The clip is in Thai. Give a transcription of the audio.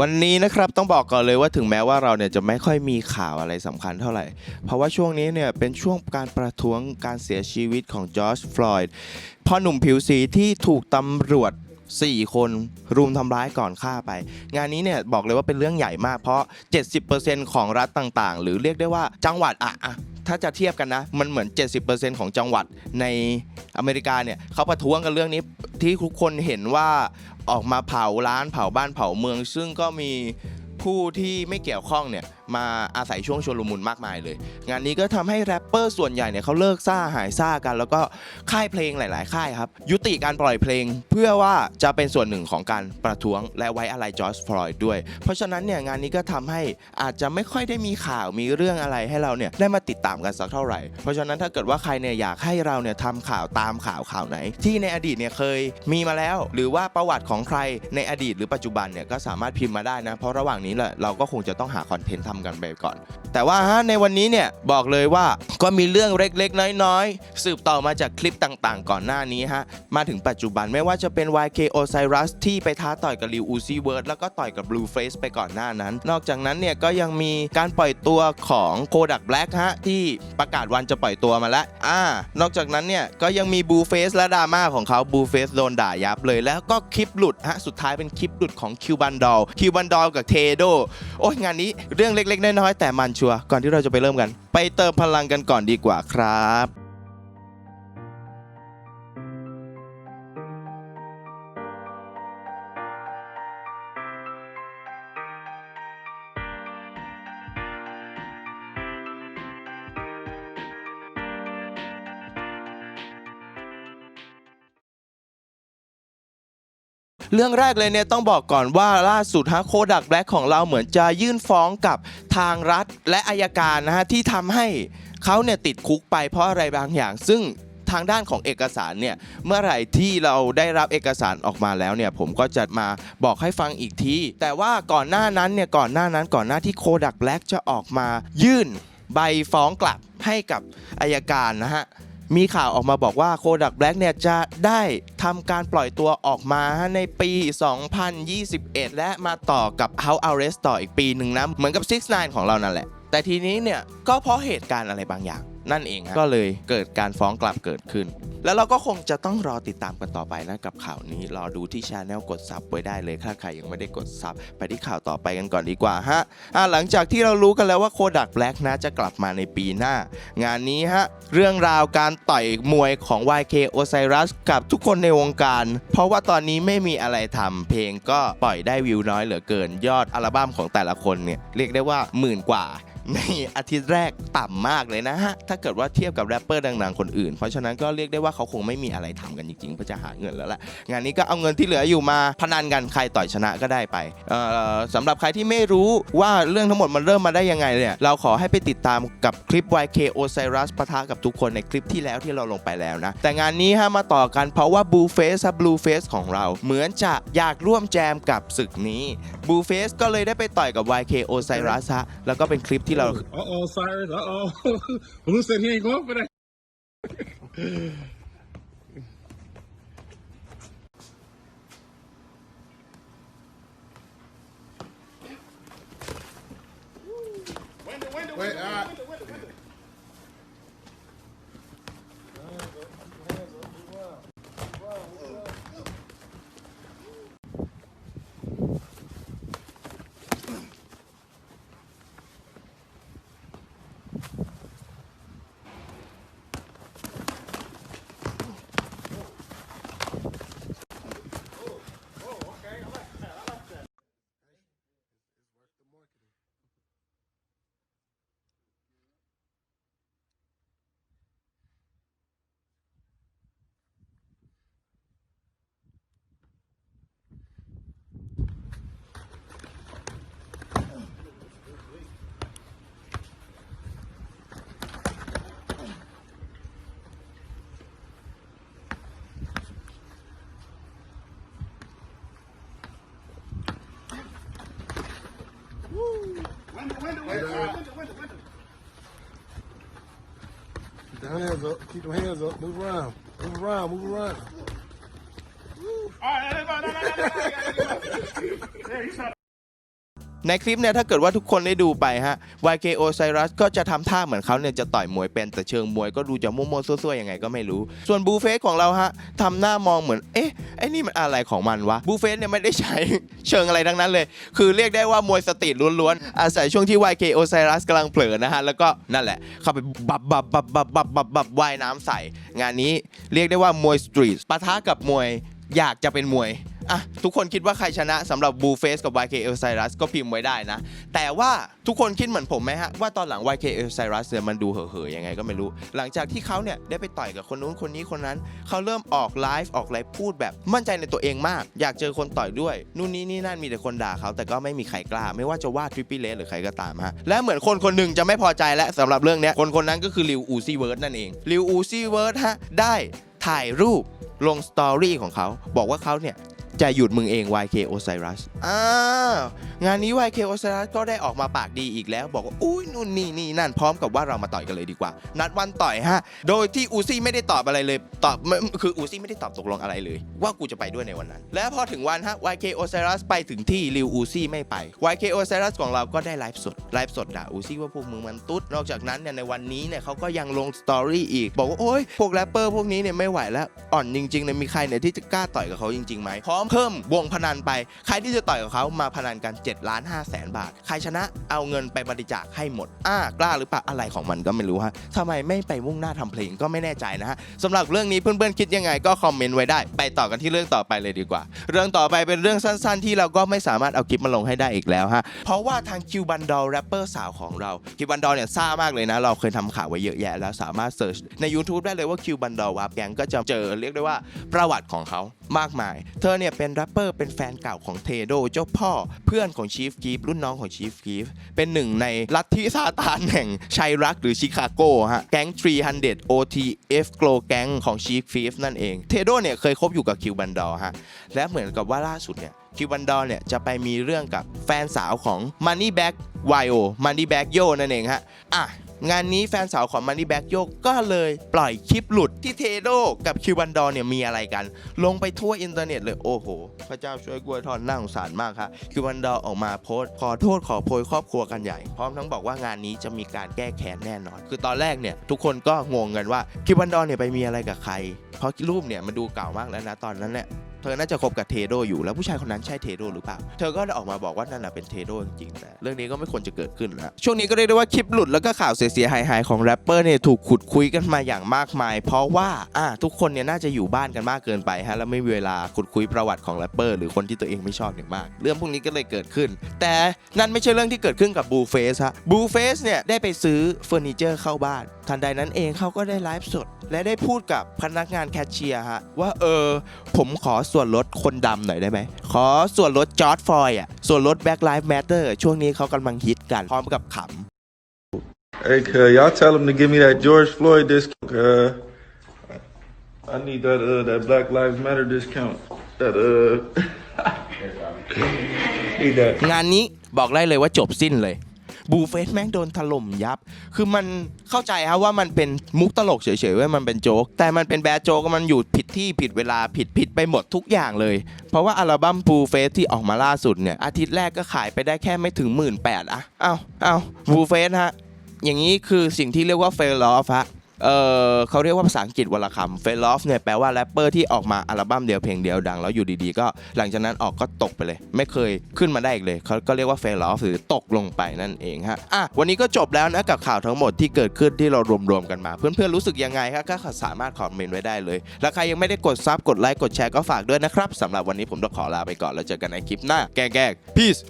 วันนี้นะครับต้องบอกก่อนเลยว่าถึงแม้ว่าเราเนี่ยจะไม่ค่อยมีข่าวอะไรสำคัญเท่าไหร่ เพราะว่าช่วงนี้เนี่ยเป็นช่วงการประท้วงการเสียชีวิตของจอร์จฟลอยด์พ่อหนุ่มผิวสีที่ถูกตำรวจ 4 คนรุมทำร้ายก่อนฆ่าไป งานนี้เนี่ยบอกเลยว่าเป็นเรื่องใหญ่มากเพราะ 70%ของรัฐต่างๆ หรือเรียกได้ว่าจังหวัดอะอะ ถ้าจะเทียบกันนะ มันเหมือน 70%ของจังหวัดในอเมริกาเนี่ยเขาประท้วงกันเรื่องนี้ที่ทุกคนเห็นว่าออกมาเผาร้านเผาบ้านเผาเมือง ซึ่งก็มีผู้ที่ไม่เกี่ยวข้องเนี่ย มาอาศัยช่วงชลมุนมากมายเลย งานนี้ก็ทำให้แรปเปอร์ส่วนใหญ่เนี่ยเขาเลิกซ่าหายซ่ากัน แล้วก็ค่ายเพลงหลาย ๆ ค่ายครับ ยุติการปล่อยเพลงเพื่อว่าจะเป็นส่วนหนึ่งของการประท้วงและไว้อะไรจอร์จฟลอยด์ด้วย เพราะฉะนั้นเนี่ยงานนี้ก็ทำให้อาจจะไม่ค่อยได้มีข่าวมีเรื่องอะไรให้เราเนี่ยได้มาติดตามกันสักเท่าไหร่ เพราะฉะนั้นถ้าเกิดว่าใครเนี่ยอยากให้เราเนี่ยทำข่าวตามข่าวข่าวไหน ที่ในอดีตเนี่ยเคยมีมาแล้ว หรือว่าประวัติของใครในอดีตหรือปัจจุบันเนี่ยก็สามารถพิมพ์มาได้นะเพราะระหว่างนี้แหละเราก็คงจะต้องหาคอนเทนต์ทำกันไปก่อน แต่ว่าฮะในวันนี้เนี่ยบอกเลยว่าก็มีเรื่องเล็กๆ น้อยๆ สืบต่อมาจากคลิปต่างๆ ก่อนหน้านี้ฮะมาถึงปัจจุบันไม่ว่าจะเป็น YK Osiris ที่ไปท้าต่อยกับ Liu Uzi Vert แล้วก็ต่อยกับ Blueface ไปก่อนหน้านั้น นอกจากนั้นเนี่ยก็ยังมีการปล่อยตัวของ Kodak Black ฮะที่ประกาศวันจะปล่อยตัวมาแล้วอ่านอกจากนั้นเนี่ยก็ยังมี Blueface และดราม่าของเขา Blueface โดนด่ายับเลยแล้วก็คลิปหลุดฮะสุดท้ายเป็นคลิปหลุดของ Cuban Doll Cuban Doll กับ Tedo โอ้ยงานนี้เรื่องเล็กๆ น้อยๆแต่มันชัวร์ก่อนที่เราจะไปเริ่มกัน ไปเติมพลังกันก่อนดีกว่าครับ เรื่องแรกเลยเนี่ยต้องบอกก่อนว่าล่าสุดฮะโคดักแบล็กของเราเหมือนจะยื่นฟ้องกับทางรัฐและอายการนะฮะที่ทำให้เขาเนี่ยติดคุกไปเพราะอะไรบางอย่าง ซึ่งทางด้านของเอกสารเนี่ยเมื่อไหร่ที่เราได้รับเอกสารออกมาแล้วเนี่ยผมก็จะมาบอกให้ฟังอีกที แต่ว่าก่อนหน้านั้นเนี่ยก่อนหน้านั้นก่อนหน้าที่โคดักแบล็กจะออกมายื่นใบฟ้องกลับให้กับอายการนะฮะ มีข่าวออกมาบอกว่าโคดักแบล็กเนี่ยจะได้ทำการปล่อยตัวออกมาในปี 2021 และมาต่อกับ House Arrest ต่ออีกปีหนึ่งนะ เหมือนกับ 6 9 ของเรานั่นแหละ แต่ทีนี้เนี่ย ก็เพราะเหตุการณ์อะไรบางอย่าง นั่นเองฮะก็เลยเกิดการฟ้องกลับเกิดขึ้น แล้วเราก็คงจะต้องรอติดตามกันต่อไปนะกับข่าวนี้ รอดูที่ช anel กดซับไว้ได้เลยถ้าใครยังไม่ได้กดซับไปที่ข่าวต่อไปกันก่อนดีกว่าฮะอะหลังจากที่เรารู้กันแล้วว่าโคดักแบล็กนะจะกลับมาในปีหน้า งานนี้ฮะเรื่องราวการต่อยมวยของ YK Osiris กับทุกคนในวงการ เพราะว่าตอนนี้ไม่มีอะไรทำเพลงก็ปล่อยได้วิวน้อยเหลือเกินยอดอัลบั้มของแต่ละคนเนี่ยเรียกได้ว่าหมื่นกว่า ในอาทิตย์แรกต่ำมากเลยนะฮะ ถ้าเกิดว่าเทียบกับแรปเปอร์ดังๆคนอื่น เพราะฉะนั้นก็เรียกได้ว่าเขาคงไม่มีอะไรทำกันจริงๆเพื่อจะหาเงินแล้วแหละงานนี้ก็เอาเงินที่เหลืออยู่มาพนันกันใครต่อยชนะก็ได้ไปเอ่อสำหรับใครที่ไม่รู้ว่าเรื่องทั้งหมดมันเริ่มมาได้ยังไงเนี่ยเราขอให้ไปติดตามกับคลิป YK Osiris ปะทะกับทุกคนในคลิปที่แล้วที่เราลงไปแล้วนะ แต่งานนี้ฮะมาต่อกันเพราะว่า Blue Face บ Blue Face ของเรา เหมือนจะอยากร่วมแจมกับศึกนี้ Blue Face ก็เลยได้ไปต่อยกับ YK Osiris แล้วก็เป็นคลิปที่ Uh oh, Cyrus. Uh oh. Blue said he ain't going for that. hands up. Keep them hands up. Move around. Move around. Move around. All right, no, no, no, no, no. ในคลิปเนี่ยถ้าเกิดว่าทุกคนได้ดูไปฮะ YK Osiris ก็จะทำท่าเหมือนเขาเนี่ยจะต่อยมวยเป็นแต่เชิงมวยก็ดูจะมั่วๆซั่วๆยังไงก็ไม่รู้ ส่วนบูเฟสของเราฮะทำหน้ามองเหมือนเอ๊ะไอ้นี่มันอะไรของมันวะบูเฟสเนี่ยไม่ได้ใช้เชิงอะไรทั้งนั้นเลย คือเรียกได้ว่ามวยสตรีทล้วนๆอาศัยช่วงที่ YK Osiris กำลังเผลอนะฮะแล้วก็นั่นแหละเข้าไปบับบับบับบับบับบับบับว่ายน้ำใส่งานนี้เรียกได้ว่ามวยสตรีทปะทะกับมวยอยากจะเป็นมวย อะทุกคนคิดว่าใครชนะสำหรับบูเฟสกับ YK Osiris ก็พิมพ์ไว้ได้นะ แต่ว่าทุกคนคิดเหมือนผมไหมฮะ ว่าตอนหลัง YK Osiris เนี่ยมันดูเห่อๆยังไงก็ไม่รู้ หลังจากที่เขาเนี่ยได้ไปต่อยกับคนนู้นคนนี้คนนั้น เขาเริ่มออกไลฟ์ออกอะไรพูดแบบมั่นใจในตัวเองมาก อยากเจอคนต่อยด้วย นู่นนี่นี่นั่นมีแต่คนด่าเขาแต่ก็ไม่มีใครกล้า ไม่ว่าจะว่าทริปปี้เลสหรือใครก็ตามฮะและเหมือนคนคนหนึ่งจะไม่พอใจและสำหรับเรื่องเนี้ยคนคนนั้นก็คือลิวอูซี่เวิร์ดนั่นเองลิวอูซี่เวิร์ดฮะได้ถ่ายรูปลงสตอรี่ของเขาบอกว่าเขาเนี่ย จะหยุดมึงเอง YK Osiris อ้าวงานนี้ YK Osiris ก็ได้ออกมาปากดีอีกแล้ว บอกว่า อุ้ยนู่นนี่นี่นั่นพร้อมกับว่าเรามาต่อยกันเลยดีกว่า นัดวันต่อยฮะ โดยที่อูซี่ไม่ได้ตอบอะไรเลยตอบไม่คืออูซี่ไม่ได้ตอบตกลงอะไรเลย ว่ากูจะไปด้วยในวันนั้น และพอถึงวันฮะ YK Osiris ไปถึงที่ริวอูซี่ไม่ไป YK Osiris ของเราก็ได้ไลฟ์สดไลฟ์สดด่าอูซี่ว่าพวกมึงมันตุ๊ดนอกจากนั้นเนี่ยในวันนี้เนี่ยเขาก็ยังลงสตอรี่อีกบอกว่าโอ๊ยพวกแรปเปอร์พวกนี้เนี่ยไม่ไหวแล้วอ่อนจริงๆเนี่ยมีใครเนี่ยที่จะกล้าต่อยกับเขาจริงๆไหมพร้อมเพิ่มวงพนันไป ใครที่จะต่อยกับเขามาพนันกัน7ล้าน5แสนบาท ใครชนะเอาเงินไปบริจาคให้หมดอ่ากล้าหรือเปล่าอะไรของมันก็ไม่รู้ฮะทำไมไม่ไปมุ่งหน้าทำเพลงก็ไม่แน่ใจนะฮะสำหรับเรื่องนี้เพื่อนๆคิดยังไงก็คอมเมนต์ไว้ได้ ไปต่อกันที่เรื่องต่อไปเลยดีกว่า เรื่องต่อไปเป็นเรื่องสั้น ๆ ที่เราก็ไม่สามารถเอาคลิปมาลงให้ได้อีกแล้วฮะเพราะว่าทางคิวบันดอลแรปเปอร์สาวของเราคิวบันดอลเนี่ยซ่ามากเลยนะ เราเคยทำข่าวไว้เยอะแยะแล้วสามารถเสิร์ชใน YouTube ได้เลยว่าคิวบันดอลวาร์ปแกงก็จะเจอเรียกได้ว่าประวัติของเขามากมาย เธอเนี่ยเป็นแรปเปอร์เป็นแฟนเก่าของเทโดเจ้าพ่อเพื่อนของชีฟกีฟรุ่นน้องของชีฟกีฟเป็นหนึ่งในลัทธิซาตานแห่งชัยรักหรือชิคาโกฮะแก๊ง300 OTF Glow แก๊งของชีฟกีฟนั่นเองเทโดเนี่ยเคยคบอยู่กับคิวบันดอฮะและเหมือนกับว่าล่าสุดเนี่ยคิวบันดอเนี่ยจะไปมีเรื่องกับแฟนสาวของ Money Back YO Money Back Yo นั่นเองฮะอะ งานนี้แฟนสาวของ Money Back Yo ก็เลยปล่อยคลิปหลุดที่เทโดกับคิวบันดอเนี่ยมีอะไรกัน ลงไปทั่วอินเทอร์เน็ตเลยโอ้โห พระเจ้าช่วยกล้วยทอดน่าสงสารมากครับคิวบันดอออกมาโพสต์ขอโทษขอโพยครอบครัวกันใหญ่ พร้อมทั้งบอกว่างานนี้จะมีการแก้แค้นแน่นอน คือตอนแรกเนี่ยทุกคนก็งงกันว่าคิวบันดอเนี่ยไปมีอะไรกับใคร เพราะรูปเนี่ยมันดูเก่ามากแล้วนะตอนนั้นเนี่ย ธอน่าจะคบกับเทโดอยู่แล้วผู้ชายคนนั้นใช่เทโดหรือเปล่า เธอก็ออกมาบอกว่านั่นน่ะเป็นเทโดจริงๆแต่เรื่องนี้ก็ไม่ควรจะเกิดขึ้นแล้วช่วงนี้ก็เรียกได้ว่าคลิปหลุดแล้วก็ข่าวเสียๆหายๆของแรปเปอร์เนี่ยถูกขุดคุยกันมาอย่างมากมาย เพราะว่าอะทุกคนเนี่ยน่าจะอยู่บ้านกันมากเกินไปฮะแล้วไม่มีเวลาขุดคุยประวัติของแรปเปอร์หรือคนที่ตัวเองไม่ชอบอย่างมาก เรื่องพวกนี้ก็เลยเกิดขึ้น แต่นั่นไม่ใช่เรื่องที่เกิดขึ้นกับบูเฟสฮะบูเฟสเนี่ยได้ไปซื้อเฟอร์นิเจอร์เข้าบ้าน ทันใดนั้นเองเขาก็ได้ไลฟ์สด และได้พูดกับพนักงานแคชเชียร์ฮะว่าเออผมขอสวนลดคนดำหน่อยได้ไหม ขอส่วนลดจอร์ดฟอยอะ ส่วนลด Black Lives Matter ช่วงนี้เขากำลังฮิตกัน พร้อมกับข Hey, cuz, y'all tell him to give me that George Floyd discount. Uh, I need that uh that Black Lives Matter discount. That uh, need that. ำงานนี้บอกได้เลยว่าจบสิ้นเลย บูเฟสแม่งโดนถล่มยับ คือมันเข้าใจฮะว่ามันเป็นมุกตลกเฉยๆว่ามันเป็นโจ๊ก แต่มันเป็นแบดโจ๊กมันอยู่ผิดที่ผิดเวลาผิดผิดไปหมดทุกอย่างเลย เพราะว่าอัลบั้มบูเฟสที่ออกมาล่าสุดเนี่ยอาทิตย์แรกก็ขายไปได้แค่ไม่ถึงหมื่นแปดอะเอ้าเอ้าบูเฟสฮะอย่างนี้คือสิ่งที่เรียกว่าเฟลลอฟฮะ เออเขาเรียกว่าภาษาอังกฤษวลคำ fail off เนี่ยแปลว่าแรปเปอร์ที่ออกมาอัลบั้มเดียวเพลงเดียวดัง แล้วอยู่ดีๆ ก็หลังจากนั้นออกก็ตกไปเลย ไม่เคยขึ้นมาได้อีกเลยเขาก็เรียกว่า fail off หรือตกลงไปนั่นเองฮะอะวันนี้ก็จบแล้วนะกับข่าวทั้งหมดที่เกิดขึ้นที่เรารวมๆกันมา เพื่อนๆรู้สึกยังไงครับก็สามารถคอมเมนต์ไว้ได้เลยแล้วใครยังไม่ได้กดซับกดไลค์กดแชร์ก็ฝากด้วยนะครับสำหรับวันนี้ผมต้องขอลาไปก่อนแล้วเจอกันในคลิปหน้าแกล้งๆ peace